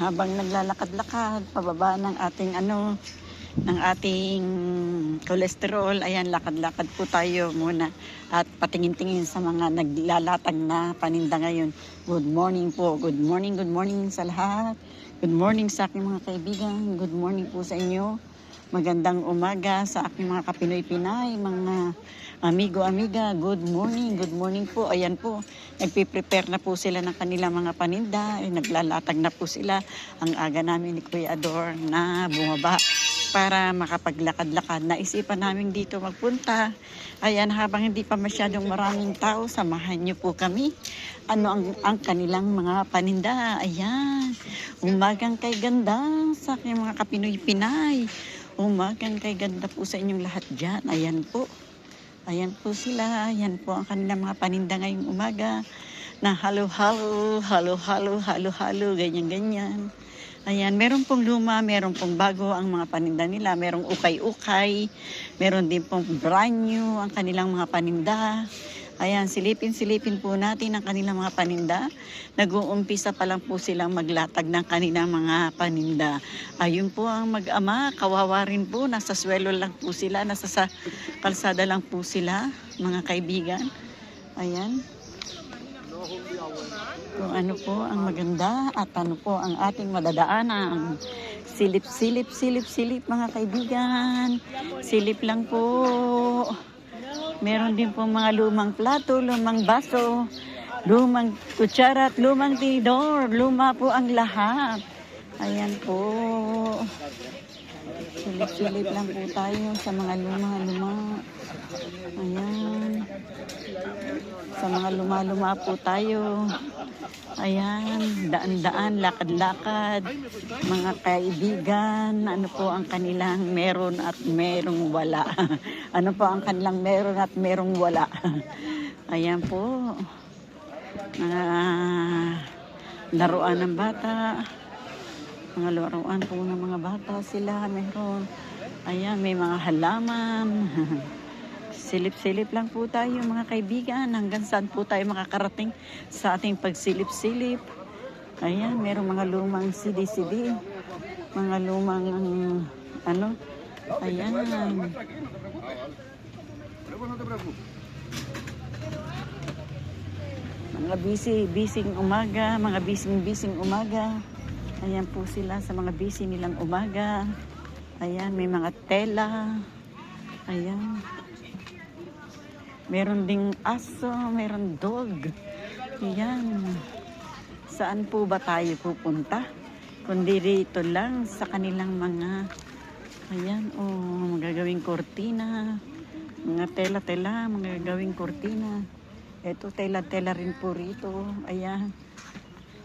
habang naglalakad-lakad, pababa ng ating ano, ng ating cholesterol. Ayan, lakad-lakad po tayo muna at patingin-tingin sa mga naglalatag na paninda ngayon. Good morning po. Good morning, good morning sa lahat. Good morning sa aking mga kaibigan. Good morning po sa inyo. Magandang umaga sa aking mga kapinoy-pinay, mga amigo-amiga. Good morning, good morning po. Ayan po, nagpiprepare na po sila ng kanilang mga paninda. Eh, naglalatag na po sila. Ang aga namin ni Kuya Ador na bumaba para makapaglakad-lakad. Naisipan namin dito magpunta. Ayan, habang hindi pa masyadong maraming tao, samahan niyo po kami. Ano ang, ang kanilang mga paninda. Ayan, umagang kay ganda sa aking mga kapinoy-pinay. Umagang kay ganda po sa inyong lahat dyan. Ayan po. Ayan po sila. Ayan po ang kanilang mga paninda ngayong umaga. Na halo-halo, halo-halo, halo-halo, ganyan-ganyan. Ayan, meron pong luma, meron pong bago ang mga paninda nila. Merong ukay-ukay, meron din pong brand new ang kanilang mga paninda. Ayan, silipin-silipin po natin ang kanilang mga paninda. Nag-uumpisa pa lang po silang maglatag ng kanilang mga paninda. Ayun po ang mag-ama, kawawa rin po, nasa swelo lang po sila, nasa sa kalsada lang po sila, mga kaibigan. Ayan. Kung ano po ang maganda at ano po ang ating madadaanan. Silip, silip, silip, silip mga kaibigan. Silip lang po. Meron din po mga lumang plato, lumang baso, lumang kutsara at lumang tidor. Luma po ang lahat. Ayan po. Silip-silip lang po tayo sa mga luma-luma. Ayan. Sa mga luma-luma po tayo. Ayan, daan-daan, lakad-lakad. Mga kaibigan, ano po ang kanilang meron at merong wala. ano po ang kanilang meron at merong wala. Ayan po. Mga laruan ng bata. Mga laruan po ng mga bata sila meron. Ayan, may mga halaman. Silip-silip lang po tayo mga kaibigan. Hanggang saan po tayo makakarating sa ating pagsilip-silip. Ayan, merong mga lumang CD-CD. Mga lumang ano. Ayan. Mga busy, busy umaga, mga busy umaga. Ayan po sila sa mga busy nilang umaga. Ayan, may mga tela. Ayan. Meron ding aso, meron dog. Ayan. Saan po ba tayo pupunta? Kundi rito lang sa kanilang mga ayan, oh, magagawing kortina. Mga tela-tela, magagawing kortina. Ito, tela-tela rin po rito. Ayan.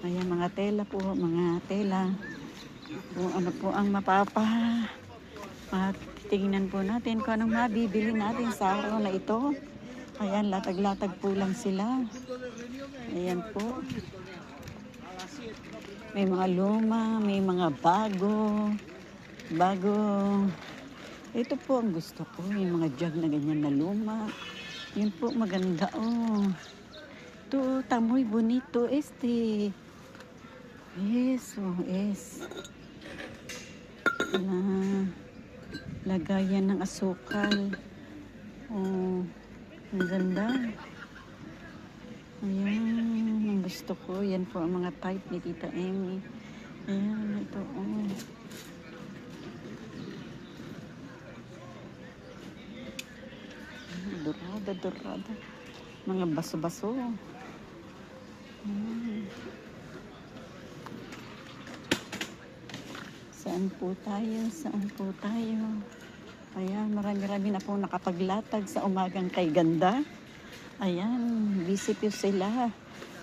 Ayan, mga tela po, mga tela. Kung ano po ang mapapa. At tingnan po natin kung anong mabibili natin sa araw na ito. Ayan, latag-latag po lang sila. Ayan po. May mga luma, may mga bago. Bago. Ito po ang gusto ko, yung mga jug na ganyan na luma. Yun po, maganda oh. Ito, tamoy bonito este. Yes, oh, yes. Na lagayan ng asukal. Oh, ang ganda. Ayan, ang gusto ko. Yan po ang mga type ni Tita Amy. Ayan, ito, oh. Dorada, dorada. Mga baso-baso. Hmm. Saan po tayo? Saan po tayo? Ayan, marami-rami na po nakapaglatag sa umagang kay ganda. Ayan, busy po sila.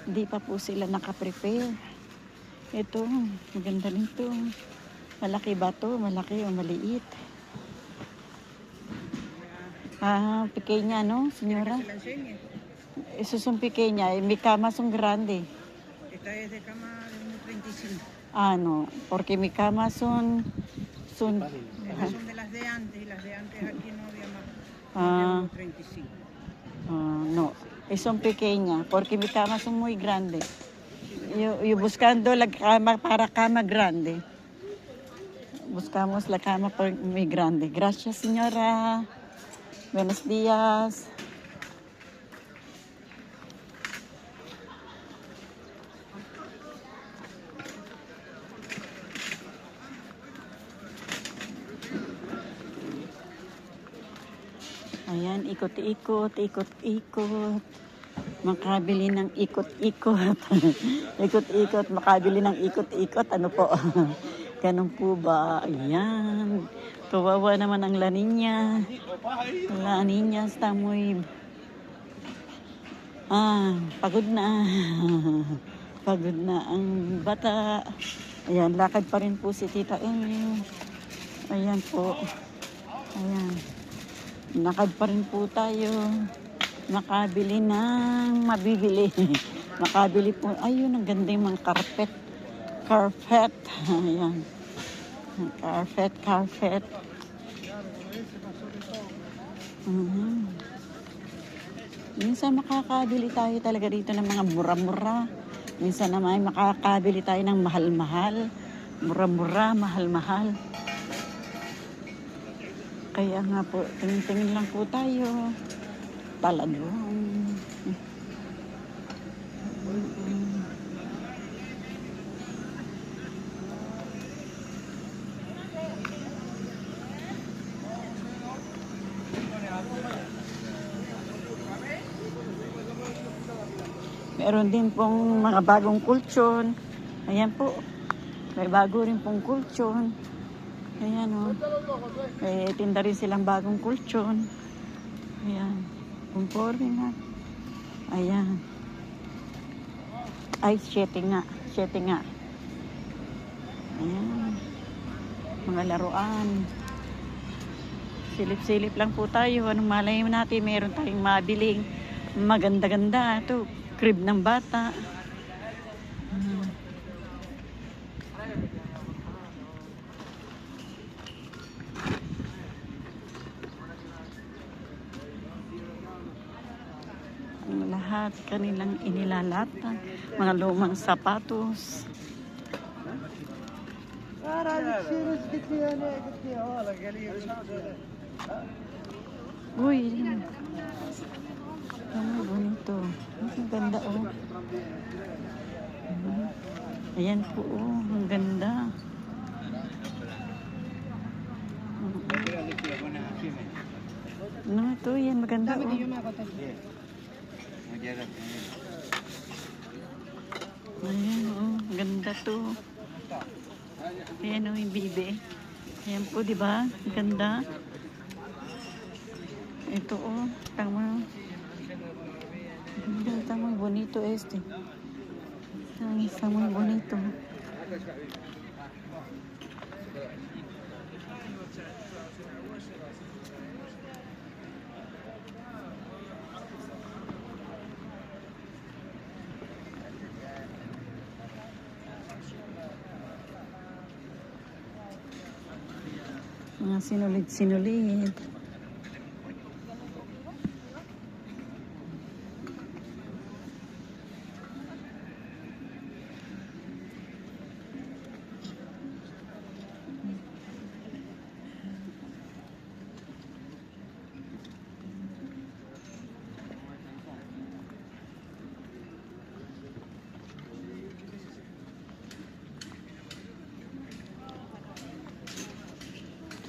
Hindi pa po sila nakaprepare. Ito, maganda rin to. Malaki ba to? Malaki o maliit? Ah, pequeña, no, señora? Se la enseñe. Esos son pequeñas, mi cama son grandes. Esta es de cama de 1.35. Ah, no, porque mi cama son... son Estas son de las de antes y las de antes aquí no había más. Ah. De 1.35. ah, no, eh, son pequeñas, porque mi cama son muy grandes. Yo, yo buscando la cama para cama grande. Buscamos la cama muy grande. Gracias, señora. Buenos días. Ikot-ikot, ikot-ikot. Makabili ng ikot-ikot. ikot-ikot, makabili ng ikot-ikot. Ano po? Ganun po ba? Ayan. Kawawa naman ang laninya. Laninya, stamoy. Ah, pagod na. pagod na ang bata. Ayan, lakad pa rin po si Tita Amy. Ayan po. Ayan. Nakad pa rin po tayo. Makabili ng mabibili. Makabili po. Ayun, ang ganda yung mga carpet. Carpet. Ayan. Carpet, carpet. Mhm. Minsan makakabili tayo talaga dito ng mga mura-mura. Minsan naman makakabili tayo ng mahal-mahal. Mura-mura, mahal-mahal. Kaya nga po, tingin-tingin lang po tayo. Taladong. Meron din pong mga bagong kultsyon. Ayan po. May bago rin pong kultsyon. Ayan o. May tinda rin silang bagong kultsyon. Ayan. Conforme nga. Ayan. Ay, siyete nga. Siyete nga. Ayan. Mga laruan. Silip-silip lang po tayo. Anong malay natin, meron tayong mabiling maganda-ganda. Ito, crib ng bata. Hmm. Ang lahat kanilang inilalata. Mga lumang sapatos. Uy, ang bonito. Ang ganda oh. Ayan po oh, ang ganda. No, ito yan maganda oh. Ayan oh, ganda to. Ayan oh, yung bibe. Ayan po, di ba? Ang Ganda. Ito oh, tama. Está muy bonito este. Está muy bonito. Mga sinulit-sinulit.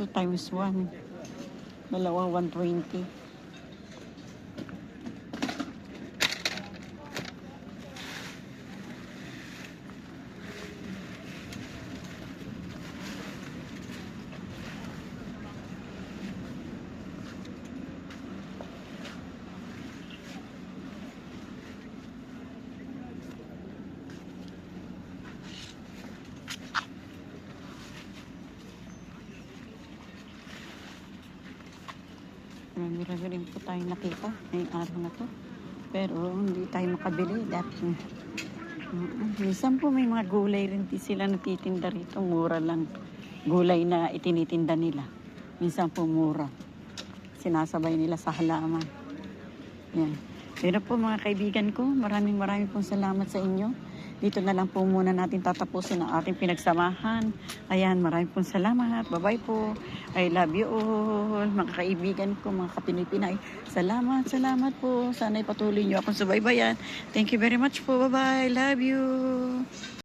times 1. Dalawa 120. Marami-rami rin po tayo nakita ngayong araw na to. Pero hindi tayo makabili. Dahil, Mm, minsan po may mga gulay rin di sila natitinda rito. Mura lang. Gulay na itinitinda nila. Minsan po mura. Sinasabay nila sa halaman. Yan. Pero po mga kaibigan ko, maraming maraming pong salamat sa inyo. Dito na lang po muna natin tatapusin ang ating pinagsamahan. Ayan, maraming pong salamat. Bye-bye po. I love you all, mga kaibigan ko, mga kapinay-pinay. Salamat, salamat po. Sana'y patuloy niyo akong subaybayan. Thank you very much po. Bye-bye. Love you.